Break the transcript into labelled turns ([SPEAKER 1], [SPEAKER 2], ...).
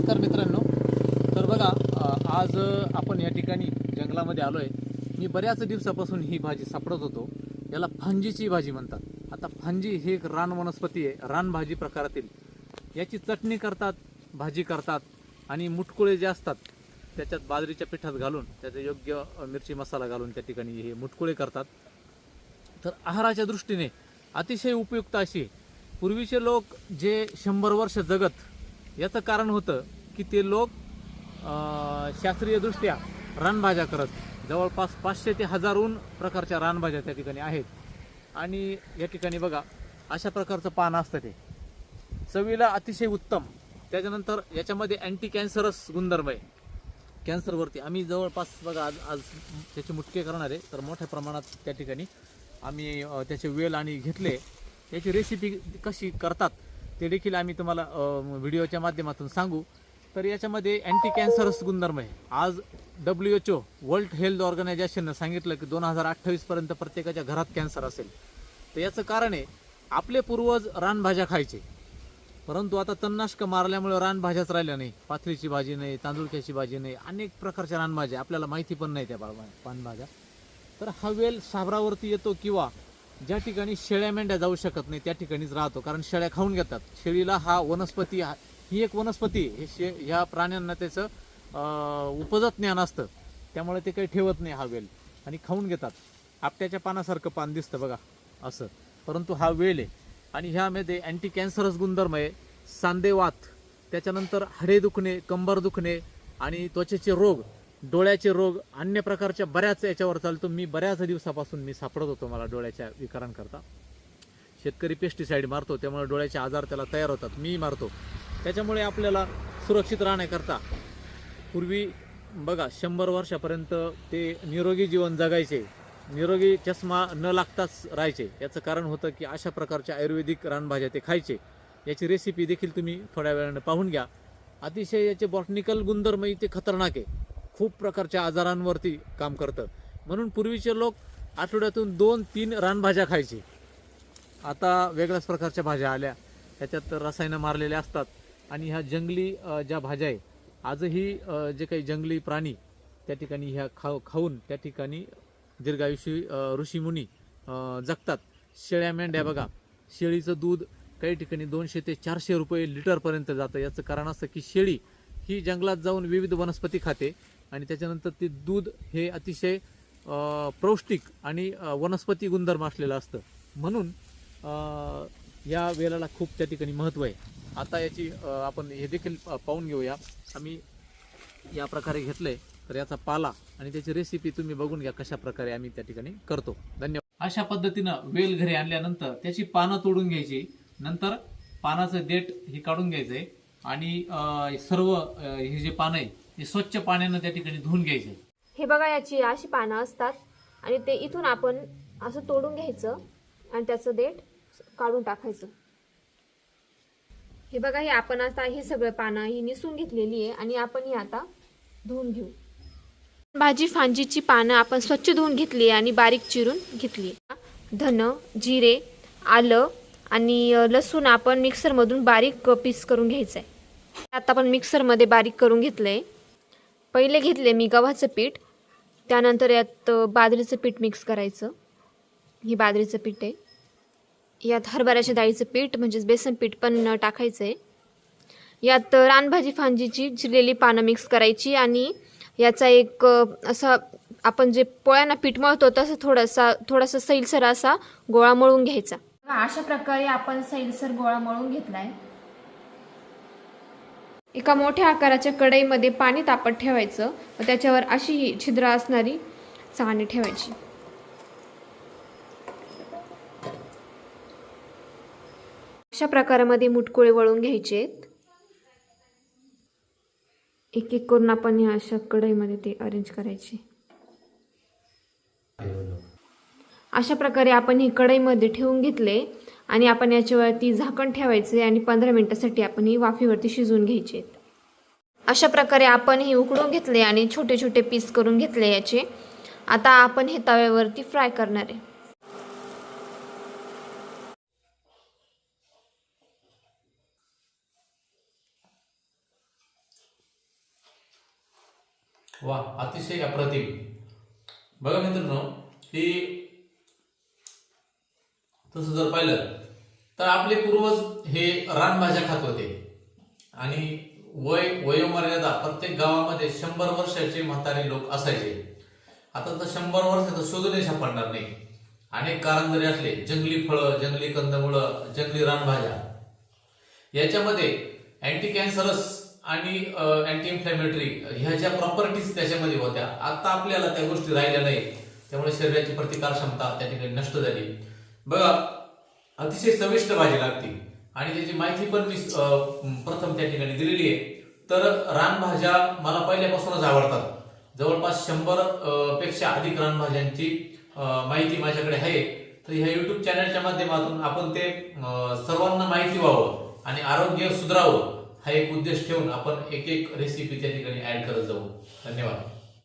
[SPEAKER 1] नमस्कार मित्रांनो. तर बघा आज आपण या ठिकाणी जंगलामध्ये आलो आहे मी बऱ्याच दिवसापासून ही भाजी सापडत होतो. याला फांजीची भाजी म्हणतात. आता फांजी ही एक रान वनस्पती आहे. रानभाजी प्रकारातील. याची चटणी करतात भाजी करतात आणि मुटकुळे जे असतात त्याच्यात बाजरीच्या पिठात घालून त्याचा योग्य मिरची मसाला घालून त्या ठिकाणी हे मुटकुळे करतात. तर आहाराच्या दृष्टीने अतिशय उपयुक्त अशी पूर्वीचे लोक जे शंभर वर्ष जगत याचं कारण होतं की ते लोक शास्त्रीयदृष्ट्या रानभाज्या करत. जवळपास पाचशे ते हजारहून प्रकारच्या रानभाज्या त्या ठिकाणी आहेत. आणि या ठिकाणी बघा अशा प्रकारचं पान असतं ते. चवीला अतिशय उत्तम. त्याच्यानंतर याच्यामध्ये अँटी कॅन्सरस गुणधर्म आहे. कॅन्सरवरती आम्ही जवळपास बघा आज आज त्याचे मुटके करणार आहे तर मोठ्या प्रमाणात त्या ठिकाणी आम्ही त्याचे वेल आणि घेतले. त्याची रेसिपी कशी करतात ते देखील आम्ही तुम्हाला व्हिडिओच्या माध्यमातून सांगू. तर याच्यामध्ये अँटी कॅन्सरस गुणधर्म आहे. आज W H O world health ऑर्गनायझेशननं सांगितलं की दोन हजार अठ्ठावीसपर्यंत प्रत्येकाच्या घरात कॅन्सर असेल. तर याचं कारण आहे आपले पूर्वज रानभाज्या खायचे. परंतु आता तणनाशक मारल्यामुळे रानभाज्याच राहिल्या नाही. पाथरीची भाजी नाही तांदुळक्याची भाजी नाही अनेक प्रकारच्या रानभाज्या. आपल्याला माहिती पण नाही त्या पानभाज्या. तर हा वेल साबरावरती येतो किंवा ज्या ठिकाणी शेळ्या मेंढ्या जाऊ शकत नाही त्या ठिकाणीच राहतो. कारण शेळ्या खाऊन घेतात. शेळीला हा वनस्पती हा- ही एक वनस्पती आहे. हे शे ह्या प्राण्यांना त्याचं उपजत ज्ञान असतं. त्यामुळे ते काही ठेवत नाही हा वेल. आणि खाऊन घेतात. आपट्याच्या पानासारखं पान दिसतं बघा असं. परंतु हा वेल आहे. आणि ह्यामध्ये अँटी कॅन्सरस गुणधर्म आहे. सांदेवात त्याच्यानंतर हाडे दुखणे कंबर दुखणे आणि त्वचेचे रोग. डोळ्याचे रोग अन्य प्रकारच्या बऱ्याच याच्यावर चालतो. मी बऱ्याच दिवसापासून मी सापडत होतो मला डोळ्याच्या विकारांकरता. शेतकरी पेस्टिसाईड मारतो त्यामुळे डोळ्याचे आजार त्याला तयार होतात. मी मारतो. त्याच्यामुळे आपल्याला सुरक्षित राहण्याकरता पूर्वी बघा शंभर वर्षापर्यंत ते निरोगी जीवन जगायचे. निरोगी चष्मा न लागताच राहायचे. याचं कारण होतं की अशा प्रकारच्या आयुर्वेदिक रानभाज्या ते खायचे. याची रेसिपी देखील तुम्ही थोड्या वेळानं पाहून घ्या. अतिशय याचे बॉटनिकल गुणधर्म इथे खतरनाक आहे. खूप प्रकारच्या आजारांवरती काम करतं म्हणून पूर्वीचे लोक आठवड्यातून दोन तीन रानभाज्या खायचे. आता वेगळ्याच प्रकारच्या भाज्या आल्या. त्याच्यात रसायनं मारलेल्या असतात. आणि ह्या जंगली ज्या भाज्या आहे आजही जे काही जंगली प्राणी त्या ठिकाणी ह्या खाऊ खाऊन त्या ठिकाणी दीर्घायुषी ऋषीमुनी जगतात. शेळ्या मेंढ्या बघा. शेळीचं दूध काही ठिकाणी दोनशे ते चारशे रुपये लिटरपर्यंत जातं. याचं कारण असं की शेळी ही जंगलात जाऊन विविध वनस्पती खाते. आणि त्याच्यानंतर ते दूध हे अतिशय पौष्टिक आणि वनस्पती गुणधर्म असलेलं असतं. म्हणून या वेलाला खूप त्या ठिकाणी महत्त्व आहे. आता याची आपण हे देखील पाहून घेऊया. आम्ही या प्रकारे घेतलंय. तर याचा पाला आणि त्याची रेसिपी तुम्ही बघून घ्या कशा प्रकारे आम्ही त्या ठिकाणी करतो. धन्यवाद. अशा पद्धतीनं वेल घरी आणल्यानंतर त्याची पानं तोडून घ्यायची. नंतर पानाचं देठ हे काढून घ्यायचंय. आणि सर्व हे जे पानं आहे ते स्वच्छ पाण्यानं त्या ठिकाणी धुवून घ्यायचे.
[SPEAKER 2] हे बघा याची अशी पानं असतात आणि ते इथून आपण असं तोडून घ्यायचं आणि त्याचं देठ काढून टाकायचं. हे बघा हे आपण आता ही सगळं पानं ही निसून घेतलेली आहे आणि आपण ही आता धुवून घेऊ. भाजी फांजीची पानं आपण स्वच्छ धुवून घेतली आणि बारीक चिरून घेतली धन जिरे आलं आणि लसूण आपण मिक्सरमधून बारीक पीस करून घ्यायचं आहे आता आपण मिक्सरमध्ये बारीक करून घेतलं आहे पहिले घेतले मी गव्हाचं पीठ त्यानंतर यात बाजरीचं पीठ मिक्स करायचं. हे बाजरीचं पीठ आहे. यात हरभऱ्याच्या डाळीचं पीठ म्हणजेच बेसन पीठ पण टाकायचं आहे यात रानभाजी फांजीची चिरलेली पानं मिक्स करायची आणि याचा एक असा आपण जे पोळ्यांना पीठ मळतो तसं थोडासा थोडासा सैलसर असा गोळा मळून घ्यायचा. अशा प्रकारे आपण सैलसर गोळा मळून घेतला आहे एका मोठ्या आकाराच्या कढईमध्ये पाणी तापत ठेवायचं. व त्याच्यावर अशी ही छिद्र असणारी चाळणी ठेवायची. अशा प्रकारामध्ये मुटकुळे वळून घ्यायचे आहेत. एक एक करून आपण ह्या अशा कढईमध्ये ते अरेंज करायचे. अशा प्रकारे आपण हे कढईमध्ये ठेवून घेतले. आणि आपण याच्यावरती झाकण ठेवायचे आणि पंधरा मिनिटासाठी आपण ही वाफेवरती शिजवून घ्यायचे अशा प्रकारे आपण हे उकडून घेतले आणि छोटे छोटे पीस करून घेतले याचे. आता आपण हे तव्यावरती फ्राय करणार आहे.
[SPEAKER 1] वा अतिशय अप्रतिम. बघा मित्रांनो की तसं जर पाहिलं तर आपले पूर्वज हे रानभाज्या खात होते. आणि वय वयोमर्यादा प्रत्येक गावामध्ये शंभर वर्षाचे म्हातारे लोक असायचे. आता तर शंभर वर्षाचं शोधूनही सापडणार नाही. अनेक कारण जरी असले जंगली फळं जंगली कंदमुळं जंगली रानभाज्या. याच्यामध्ये अँटी कॅन्सरस आणि अँटी इन्फ्लॅमेटरी ह्या ज्या प्रॉपर्टीज त्याच्यामध्ये होत्या. आता आपल्याला त्या गोष्टी राहिल्या नाही त्यामुळे शरीराची प्रतिकार क्षमता त्या ठिकाणी नष्ट झाली. बघा अतिशय चविष्ट भाजी लागते. आणि त्याची माहिती पण मी प्रथम त्या ठिकाणी दिलेली आहे. तर रानभाज्या मला पहिल्यापासूनच आवडतात. जवळपास शंभरपेक्षा अधिक रानभाज्यांची माहिती माझ्याकडे आहे. तर ह्या युट्यूब चॅनलच्या माध्यमातून आपण ते सर्वांना माहिती व्हावं आणि आरोग्य सुधारावं हा एक उद्देश ठेवून आपण एक एक रेसिपी त्या ठिकाणी ऍड करत जाऊ. धन्यवाद.